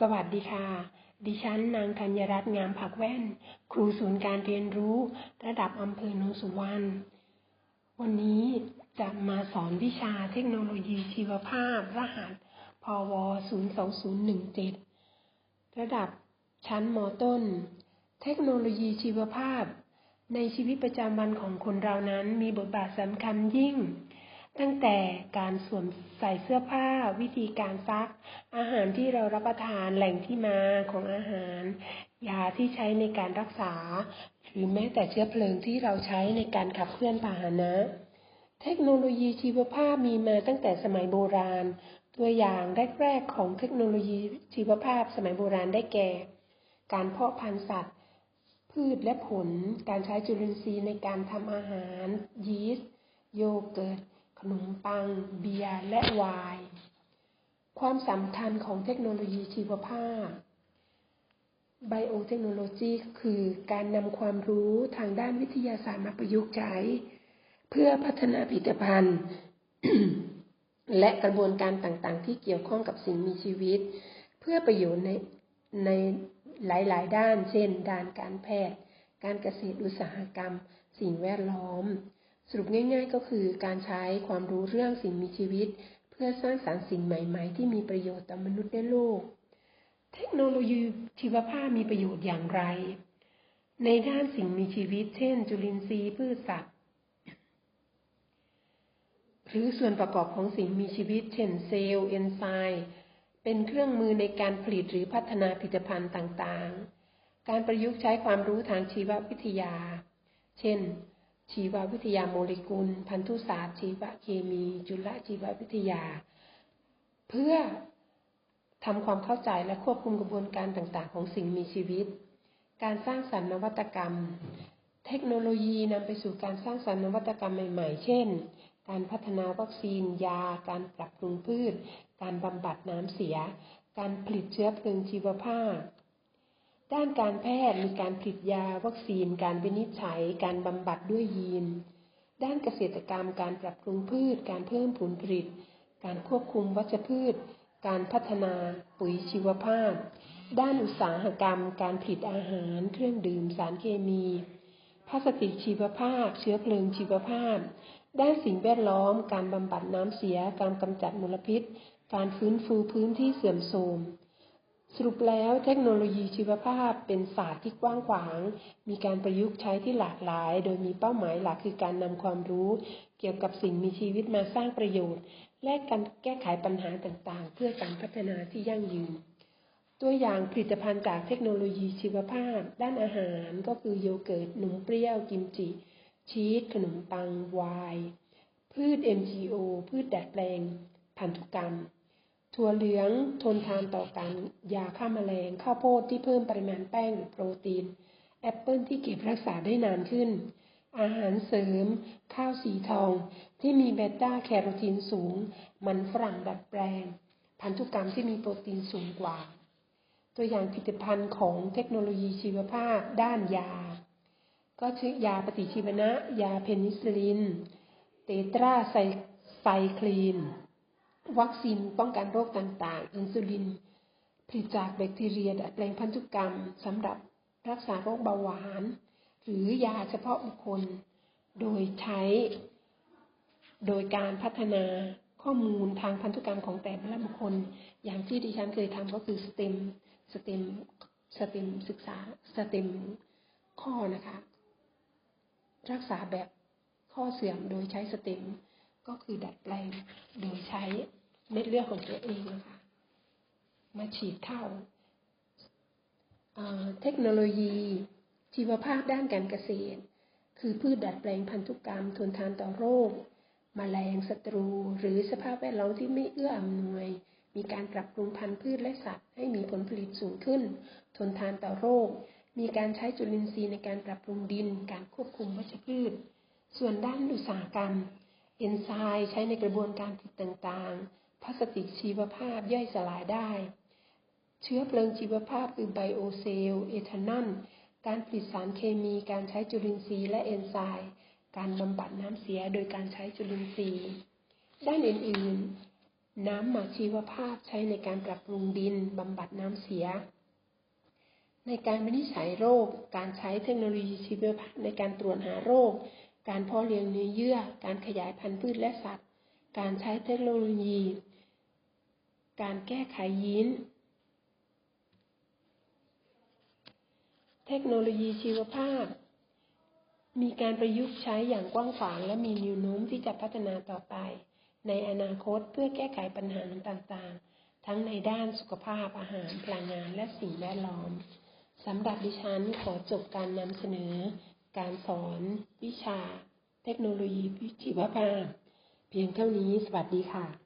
สวัสดีค่ะ ดิฉันนางธัญรัตน์งามผักแว่น ครูศูนย์การเรียนรู้ ระดับอำเภอโนนสุวรรณ วันนี้จะมาสอนวิชาเทคโนโลยีชีวภาพ รหัส พว 02017 ระดับชั้นมต้น เทคโนโลยีชีวภาพ ในชีวิตประจำวันของคนเรานั้นมีบทบาทสำคัญยิ่ง ตั้งแต่การสวมใส่เสื้อผ้า วิธีการซัก อาหารที่เรารับประทานแหล่งที่มาของอาหาร ยาที่ใช้ในการรักษา หรือแม้แต่เชื้อเพลิงที่เราใช้ในการขับเคลื่อนพาหนะ เทคโนโลยีชีวภาพมีมาตั้งแต่สมัยโบราณ ตัวอย่างแรกๆของเทคโนโลยีชีวภาพสมัยโบราณได้แก่ การเพาะพันธุ์สัตว์ พืชและผล การใช้จุลินทรีย์ในการทำอาหาร ยีสต์ โยเกิร์ต ขนมปัง เบียร์และไวน์ความสำคัญของเทคโนโลยีชีวภาพไบโอเทคโนโลยีคือการนำความรู้ทางด้านวิทยาศาสตร์มาประยุกต์ใช้ เพื่อพัฒนาผลิตภัณฑ์ และกระบวนการต่างๆ ที่เกี่ยวข้องกับสิ่งมีชีวิต เพื่อประโยชน์ในในหลายๆ ด้าน เช่น ด้านการแพทย์ การเกษตรอุตสาหกรรม สิ่งแวดล้อม รุปง่ายๆ ก็คือการใช้ความรู้เรื่องสิ่งมีชีวิต เพื่อสร้างสรรค์สิ่งใหม่ ๆ ที่มีประโยชน์ต่อมนุษย์และโลก เทคโนโลยีชีวภาพมีประโยชน์อย่างไร ในด้านสิ่งมีชีวิต เช่น จุลินทรีย์พืชสัตว์ หรือส่วนประกอบของสิ่งมีชีวิต เช่น เซลล์เอนไซม์เป็นเครื่องมือในการผลิตหรือพัฒนาผลิตภัณฑ์ต่างๆ การประยุกต์ใช้ความรู้ทางชีววิทยา เช่น ชีววิทยาโมเลกุล พันธุศาสตร์ ชีวเคมี จุลชีววิทยา เพื่อทำความเข้าใจและควบคุมกระบวนการต่างๆ ของสิ่งมีชีวิต การสร้างสรรค์นวัตกรรม เทคโนโลยีนำไปสู่การสร้างสรรค์นวัตกรรมใหม่ๆ เช่น การพัฒนาวัคซีน ยา การปรับปรุงพืช การบำบัดน้ำเสีย การผลิตเชื้อเพลิงชีวภาพ ด้านการแพทย์มีการผลิตยาวัคซีน การวินิจฉัย การบำบัดด้วยยีน ด้านเกษตรกรรม การปรับปรุงพืช การเพิ่มผลผลิต การควบคุมวัชพืช การพัฒนาปุ๋ยชีวภาพ ด้านอุตสาหกรรม การผลิตอาหาร เครื่องดื่ม สารเคมีพลาสติกชีวภาพ เชื้อเพลิงชีวภาพ ด้านสิ่งแวดล้อม การบำบัดน้ำเสีย การกำจัดมลพิษ การฟื้นฟูพื้นที่เสื่อมโทรม สรุปแล้วเทคโนโลยีชีวภาพเป็นศาสตร์ที่กว้างขวาง มีการประยุกต์ใช้ที่หลากหลาย โดยมีเป้าหมายหลักคือการนำความรู้ เกี่ยวกับสิ่งมีชีวิตมาสร้างประโยชน์ และการแก้ไขปัญหาต่างๆ เพื่อการพัฒนาที่ยั่งยืน ตัวอย่างผลิตภัณฑ์จากเทคโนโลยีชีวภาพ ด้านอาหารก็คือโยเกิร์ตนมเปรี้ยวกิมจิ ชีสขนมปังไวน์พืช MGO พืชดัดแปลง พันธุกรรม ถั่วเหลืองทนทานต่อการยาฆ่ามาแมลง ข้าวโพดที่เพิ่มปริมาณแป้งหรือโปรตีน แอปเปิลที่เก็บรักษาได้นานขึ้น อาหารเสริม ข้าวสีทอง ที่มีเบต้าแคโรทีนสูง มันฝรั่งดัดแปลง พันธุกรรมที่มีโปรตีนสูงกว่า ตัวอย่างผลิตภัณฑ์ของเทคโนโลยีชีวภาพด้านยา ก็ชื่อยาปฏิชีวนะ ยาเพนิซิลิน เตตราไซไซคลีน วัคซีนป้องกันโรคต่างๆ อินซูลิน ผลิตจากแบคทีเรียดัดแปลงพันธุกรรมสำหรับรักษาโรคเบาหวาน หรือยาเฉพาะบุคคล โดยใช้ โดยการพัฒนาข้อมูลทางพันธุกรรมของแต่ละบุคคล อย่างที่ดิฉันเคยทำก็คือสเต็มสเต็มสเต็มศึกษาสเต็มข้อนะคะ รักษาแบบข้อเสื่อมโดยใช้สเต็ม ก็คือดัดแปลงโดยใช้เม็ดเลือดของตัวเองนะคะมาฉีดเข้าเทคโนโลยีชีวภาพด้านการเกษตร คือพืชดัดแปลงพันธุกรรม ทนทานต่อโรคมแมลงศัตรู หรือสภาพแวดล้อมที่ไม่เอื้ออำนวย มีการปรับปรุงพันธุ์พืชและสัตว์ให้มีผลผลิตสูงขึ้น ทนทานต่อโรค มีการใช้จุลินทรีย์ในการปรับปรุงดิน การควบคุมวัชพืช ส่วนด้านอุตสาหกรรม เอนไซม์ใช้ในกระบวนการผลิตต่างๆ พลาสติกชีวภาพย่อยสลายได้ เชื้อเพลิงชีวภาพคือไบโอเซลล์เอทานอลการผลิตสารเคมี การใช้จุลินทรีย์และเอนไซม์ การบำบัดน้ำเสียโดยการใช้จุลินทรีย์ ด้านอื่นๆ น้ำหมักชีวภาพใช้ในการปรับปรุงดินบำบัดน้ำเสีย ในการวินิจฉัยโรค การใช้เทคโนโลยีชีวภาพในการตรวจหาโรค การเพาะเลี้ยงเนื้อเยื่อ การขยายพันธุ์พืชและสัตว์ การใช้เทคโนโลยี การแก้ไขยีน เทคโนโลยีชีวภาพ มีการประยุกต์ใช้อย่างกว้างขวางและมีแนวโน้มที่จะพัฒนาต่อไป ในอนาคตเพื่อแก้ไขปัญหาต่างๆ ทั้งในด้านสุขภาพอาหารพลังงานและสิ่งแวดล้อมสำหรับดิฉันขอจบการนำเสนอ การสอนวิชา เทคโนโลยีวิชีวภาพ เพียงเท่านี้สวัสดีค่ะ